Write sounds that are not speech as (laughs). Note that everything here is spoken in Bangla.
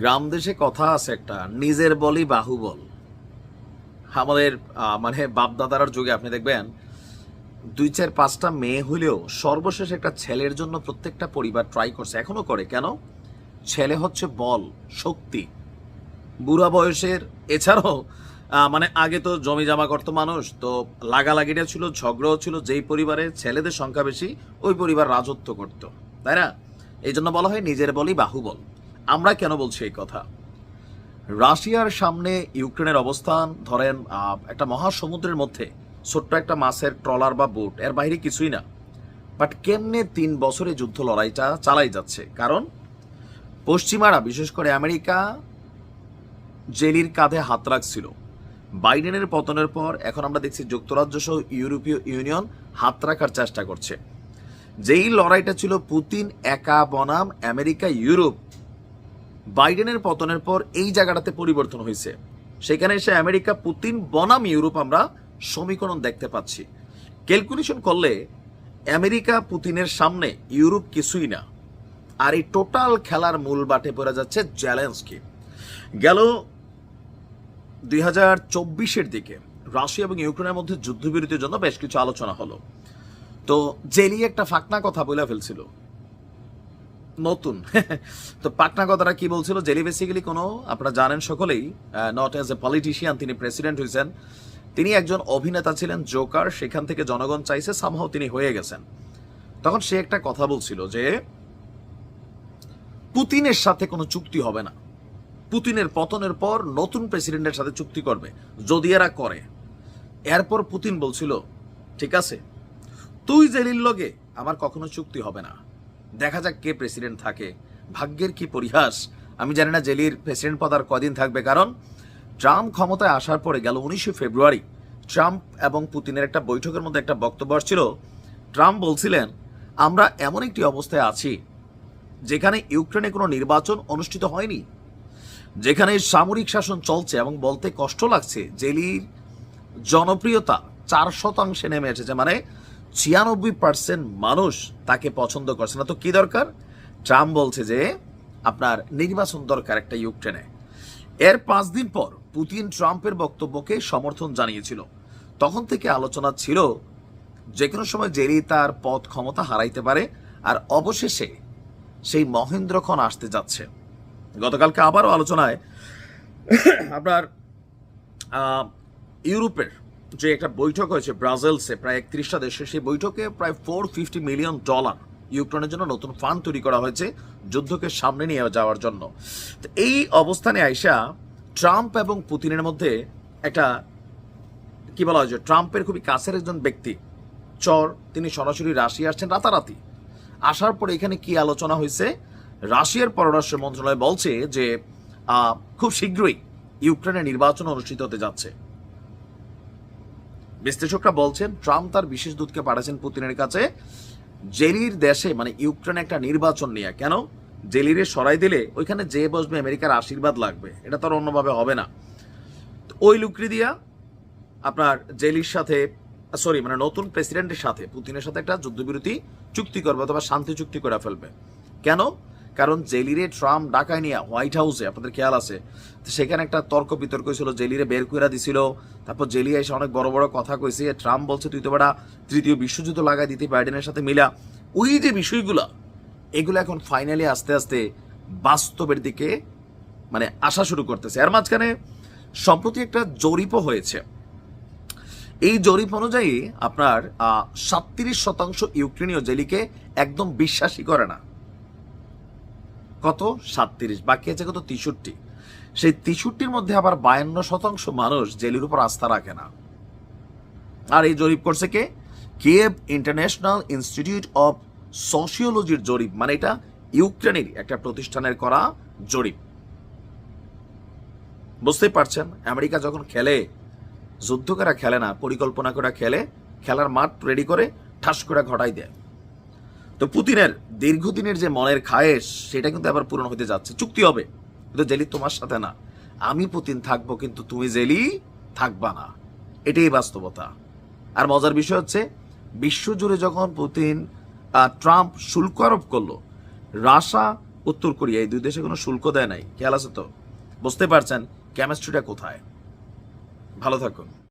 গ্রাম দেশে কথা আছে একটা, নিজের বলই বাহুবল। আমাদের মানে বাপদাদার যুগে আপনি দেখবেন, দুই চার পাঁচটা মেয়ে হলেও সর্বশেষ একটা ছেলের জন্য প্রত্যেকটা পরিবার ট্রাই করছে, এখনও করে। কেন? ছেলে হচ্ছে বল, শক্তি। বুড়া বয়সের, এছাড়াও মানে আগে তো জমি জমা করতো মানুষ, তো লাগালাগিটা ছিল, ঝগড়াও ছিল, যেই পরিবারে ছেলেদের সংখ্যা বেশি, ওই পরিবার রাজত্ব করত। তাই না? এই জন্য বলা হয় নিজের বলই বাহুবল। আমরা কেন বলছি এই কথা? রাশিয়ার সামনে ইউক্রেনের অবস্থান, ধরেন একটা মহাসমুদ্রের মধ্যে, ছোট্ট একটা মাছের ট্রলার বা বোট, এর বাইরে কিছুই না। বাট কেমনে তিন বছরে যুদ্ধ লড়াইটা চালাই যাচ্ছে? কারণ, পশ্চিমারা, বিশেষ করে আমেরিকা, জেলির কাঁধে হাত রাখছিল। বাইডেনের পতনের পর এখন আমরা দেখছি যুক্তরাজ্য সহ ইউরোপীয় ইউনিয়ন হাত রাখার চেষ্টা করছে। যেই লড়াইটা ছিল পুতিন, একা বনাম, আমেরিকা, ইউরোপ বাইডেনের পতনের পর এই জায়গাটাতে পরিবর্তন হয়েছে। সেখানে এসে আমেরিকা, পুতিন, বনাম ইউরোপ আমরা সমীকরণ দেখতে পাচ্ছি। ক্যালকুলেশন করলে আমেরিকা, পুতিনের সামনে ইউরোপ কিছুই না। আর এই টোটাল খেলার মূল বাটে পড়ে যাচ্ছে জ্যালেন্সকি গেল দুই হাজার চব্বিশের দিকে রাশিয়া এবং ইউক্রেনের মধ্যে যুদ্ধবিরতির জন্য বেশ কিছু আলোচনা হলো। তো জেলি একটা ফাঁকনা কথা বলে ফেলছিল। নতুন। (laughs) তো পাটনা কথাটা কি বলছিল? জেলি বেসিক্যালি কোনো, আপনারা জানেন সকলেই নট অ্যাজ এ পলিটিশিয়ান তিনি প্রেসিডেন্ট হয়েছেন। তিনি একজন অভিনেতা ছিলেন জোকার সেখান থেকে জনগণ চাইছে সামহাও তিনি হয়ে গেছেন। তখন সে একটা কথা বলছিল যে, পুতিনের সাথে কোনো চুক্তি হবে না। পুতিনের পতনের পর নতুন প্রেসিডেন্টের সাথে চুক্তি করবে, যদি এরা করে। এরপর পুতিন বলছিল, ঠিক আছে, তুই জেলির লগে আমার কখনো চুক্তি হবে না। দেখা যাক কে প্রেসিডেন্ট থাকে। ভাগ্যের কি পরিহাস? আমি জানি না জেলির প্রেসিডেন্ট পদ আর কদিন থাকবে, কারণ ট্রাম্প ক্ষমতায় আসার পরে গেল উনিশে ফেব্রুয়ারি। ট্রাম্প এবং পুতিনের একটা বৈঠকের মধ্যে একটা বক্তব্য ছিল ট্রাম্প বলছিলেন, আমরা এমন একটি অবস্থায় আছি, যেখানে ইউক্রেনে কোনো নির্বাচন অনুষ্ঠিত হয়নি, যেখানে সামরিক শাসন চলছে এবং বলতে কষ্ট লাগছে। জেলির জনপ্রিয়তা চার শতাংশে নেমে এসেছে। মানে ছিয়ানব্বই পার্সেন্ট মানুষ তাকে পছন্দ করছে না। তো কি দরকার? ট্রাম্প বলছে যে, আপনার নির্বাচন দরকার একটা ইউক্রেনে। এর পাঁচ দিন পর পুতিন ট্রাম্পের বক্তব্যকে সমর্থন জানিয়েছিল। তখন থেকে আলোচনা ছিল যে কোনো সময় জেরি তার পদ ক্ষমতা হারাইতে পারে, আর অবশেষে সেই মহেন্দ্রক্ষণ আসতে যাচ্ছে। গতকালকে আবারও আলোচনায় আপনার ইউরোপের যে একটা বৈঠক হয়েছে ব্রাজিলসে, প্রায় একত্রিশটা দেশে, সেই বৈঠকে প্রায় ফোর ফিফটি মিলিয়ন ডলার ইউক্রেনের জন্য নতুন ফান্ড তৈরি করা হয়েছে যুদ্ধকে সামনে নিয়ে যাওয়ার জন্য। তো এই অবস্থানে আইসা ট্রাম্প এবং পুতিনের মধ্যে একটা, কি বলা হয় যে ট্রাম্পের খুবই কাছের একজন ব্যক্তি, চর, তিনি সরাসরি রাশিয়া আসছেন রাতারাতি। আসার পরে এখানে কি আলোচনা হয়েছে? রাশিয়ার পররাষ্ট্র মন্ত্রণালয় বলছে যে খুব শীঘ্রই ইউক্রেনে নির্বাচন অনুষ্ঠিত হতে যাচ্ছে। বিশ্লেষকরা বলছেন, ট্রাম্প তার বিশেষ দূতকে পাঠাচ্ছেন পুতিনের কাছে। জেলির দেশে মানে ইউক্রেনে একটা নির্বাচন নিয়ে। কেন? জেলিরে সরাই দিলে ওইখানে যে বসবে আমেরিকার আশীর্বাদ লাগবে। এটা তো আর অন্যভাবে হবে না। ওই লুকরি দিয়া আপনার জেলির সাথে, সরি মানে নতুন প্রেসিডেন্টের সাথে, পুতিনের সাথে একটা যুদ্ধবিরতি চুক্তি করবে অথবা শান্তি চুক্তি করে ফেলবে। কেন? কারণ জেলিরে ট্রাম্প ডাকায় নিয়ে হোয়াইট হাউসে, আপনাদের খেয়াল আছে, তো সেখানে একটা তর্ক বিতর্ক ছিল জেলিরে বের করে দিছিল, তারপর জেলি এসে অনেক বড় বড় কথা কইছে, ট্রাম্প বলছে, তুই তো বেটা তৃতীয় বিশ্বযুদ্ধ লাগাই দিতে বাইডেনের সাথে মিলা। ওই যে বিষয়গুলা, এগুলো এখন ফাইনালি আস্তে আস্তে বাস্তবের দিকে মানে আসা শুরু করতেছে। এর মাঝখানে সম্প্রতি একটা জরিপও হয়েছে। এই জরিপ অনুযায়ী আপনার সাতত্রিশ শতাংশ ইউক্রেনীয় জেলিকে একদম বিশ্বাসই করে না। কত? সাতত্রিশ, বাকি আছে কত? তেষট্টি। সেই তেষট্টির মধ্যে আবার বায়ান্ন শতাংশ মানুষ জেলির উপর আস্থা রাখে না। আর এই জরিপ করছে কে? কিয়েভ ইন্টারন্যাশনাল ইনস্টিটিউট অফ সোশিওলজির জরিপ মানে এটা ইউক্রেনের একটা প্রতিষ্ঠানের করা জরিপ। বুঝতেই পারছেন? আমেরিকা যখন খেলে, যুদ্ধ করা খেলে না, পরিকল্পনা করে খেলে, খেলার মাঠ রেডি করে ঠাস করে ঘটাই দেয়। তো পুতিনের দীর্ঘদিনের যে মনের খায়েশ, সেটা কিন্তু আবার পূরণ হতে যাচ্ছে। চুক্তি হবে, কিন্তু জেলি তোমার সাথে না। আমি পুতিন থাকব, কিন্তু তুমি জেলি থাকবা না। এটাই বাস্তবতা। আর মজার বিষয় হচ্ছে, বিশ্বজুড়ে যখন পুতিন ট্রাম্প শুল্ক আরোপ করল, রাশা উত্তর কোরিয়া, এই দুই দেশে কোনো শুল্ক দেয় নাই। খেয়াল আছে তো? বুঝতে পারছেন, কেমিস্ট্রিটা কোথায়? ভালো থাকুন।